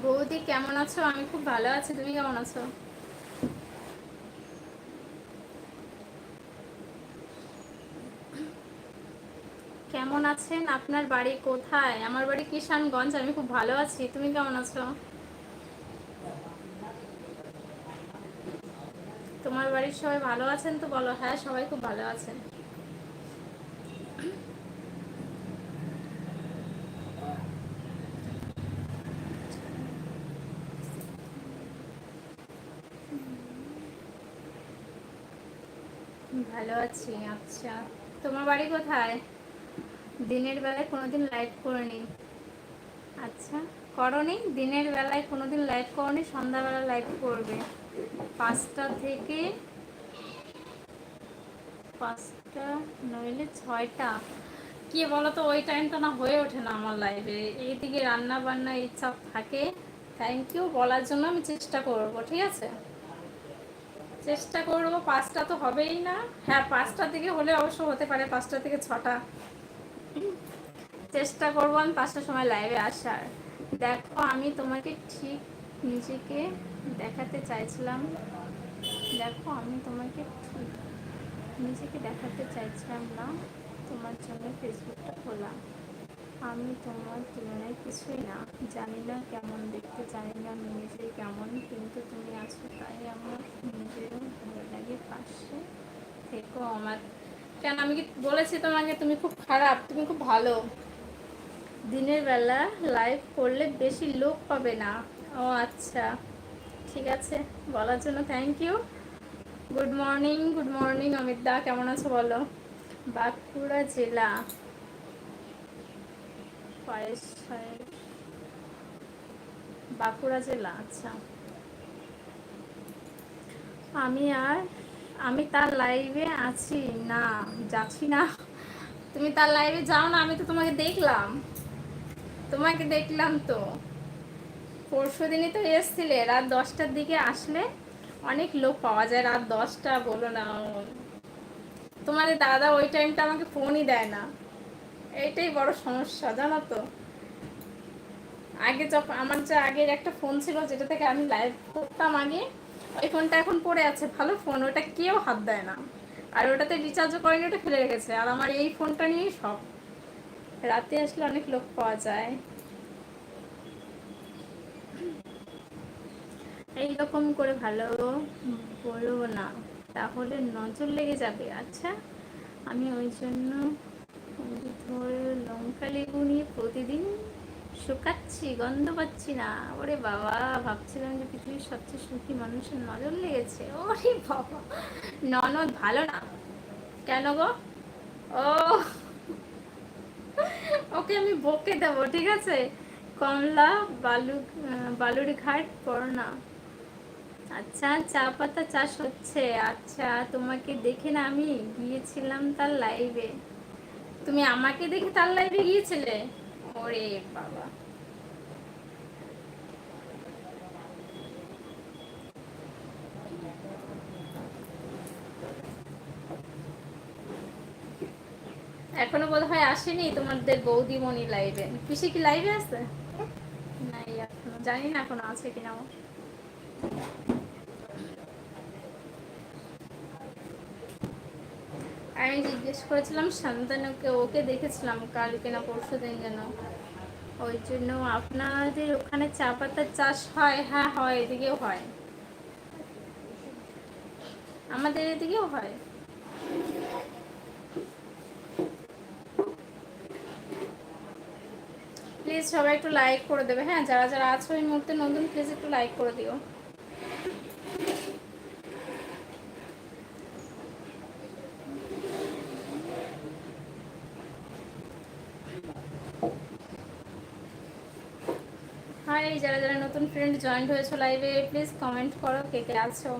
বৌদি, কেমন আছো? আমি খুব ভালো আছি। তুমি কেমন আছো? কেমন আছেন? আপনার বাড়ি কোথায়? আমার বাড়ি কিষানগঞ্জ, আমি খুব ভালো আছি। তুমি কেমন আছো? তোমার বাড়ির সবাই ভালো আছেন তো বলো? হ্যাঁ সবাই খুব ভালো আছেন। ভালো আছি আচ্ছা। তোমার বাড়ি কোথায়? দিনের বেলায় কোনোদিন লাইভ করিনি। আচ্ছা করনি? দিনের বেলায় কোনোদিন লাইভ করনি, সন্ধ্যাবেলা লাইভ করবে। পাঁচটা থেকে পাঁচটা নইলে ছয়টা। কি বলো তো ওই টাইমটা না হয়ে ওঠে না আমার লাইভে এইদিকে রান্না বান্না ইচ্ছা থাকে। থ্যাংক ইউ বলার জন্য আমি চেষ্টা করব, ঠিক আছে? চেষ্টা করব, পাঁচটা তো হবেই না। হ্যাঁ পাঁচটা থেকে হলে অবশ্য হতে পারে, পাঁচটা থেকে ছটা। চেষ্টা করব আমি পাঁচটার সময় লাইভে আসার। দেখো, আমি তোমাকে ঠিক নিজেকে দেখাতে চাইছিলাম। দেখো, আমি তোমাকে ঠিক নিজেকে দেখাতে চাইছিলাম না, তোমার জন্য ফেসবুকটা খোলা। আমি তোমার তুলনায় কিছুই না। জানি না কেমন দেখতে, জানি না আমি নিজেই কেমন, কিন্তু তুমি আছো তাই আমার নিজেরও ভালো লাগে। পাশে থেকো আমার। কেন, আমি কি বলেছি তোমাকে? তুমি খুব খারাপ, তুমি খুব ভালো। দিনের বেলা লাইভ করলে বেশি লোক পাবে না। ও আচ্ছা ঠিক আছে, বলার জন্য thank you good morning good morning Amit দা কেমন আছো বলো? বাঁকুড়া জেলা। বাঁকুড়া জেলা আচ্ছা। আমি আর, আমি তার লাইভে আছি। না, যাচ্ছি না। তুমি তার লাইভে যাও না, আমি তো তোমাকে দেখলাম। তোমাকে দেখলাম তো। পরশু দিনই তো এসছিলে। রাত দশটার দিকে আসলে অনেক লোক পাওয়া যায়। রাত দশটা, বলো না। তোমাদের দাদা ওই টাইমটা আমাকে ফোনই দেয় না। এইটাই বড় সমস্যা, জানো তো। আগে যখন, আমার যে আগের একটা ফোন ছিল, যেটা থেকে আমি লাইভ করতাম আগে, ওই ফোনটা এখন পড়ে আছে, ভালো ফোন ওটা কেউ হাত দেয় না। আর ওটাতে রিচার্জও করেনি, ওটা ফেলে রেখেছে। আর আমার এই ফোনটা নিয়েই সব। রাতে আসলে অনেক লোক পাওয়া যায়। এইরকম করে ভালো বলব না। তাহলে নজর লেগে যাবে। আচ্ছা আমি ওই জন্য লেবু নিয়ে প্রতিদিন শুকাচ্ছি, গন্ধ পাচ্ছি না। ওরে বাবা, ভাবছিলাম যে পৃথিবীর সবচেয়ে সুখী মানুষের নজর লেগেছে। ওরে বাবা, ননদ ভালো না? কেন গো? ও, ওকে আমি বকে দেবো, ঠিক আছে? কমলা, বালু বালুর ঘাট পড়না আচ্ছা চা পাতা চাষ হচ্ছে। আচ্ছা তোমাকে দেখে না আমি গিয়েছিলাম তার লাইভে তুমি আমাকে দেখে তার লাইভে গিয়েছিলে? ওরে বাবা। এখনও বোধ হয় আসেনি তোমাদের বৌদিমণি লাইভে পিসি কি লাইভে আছে? নাই এখনও জানি না এখনও আছে কিনা আমি জিজ্ঞেস করেছিলাম, শান্তনুকে, ওকে দেখেছিলাম কালকে না পরশু দিন যেন। ওই জন্য আপনাদের ওখানে চা পাতার চাষ হয়? হ্যাঁ হয়, এদিকেও হয়। আমাদের এদিকেও হয়। প্লিজ সবাই একটু লাইক করে দেবে। হ্যাঁ যারা যারা আছো এই মুহূর্তে নতুন প্লিজ একটু লাইক করে দিও। হাই যারা যারা নতুন ফ্রেন্ড জয়েন্ট হয়েছো লাইভে প্লিজ কমেন্ট করো কে কে আছো।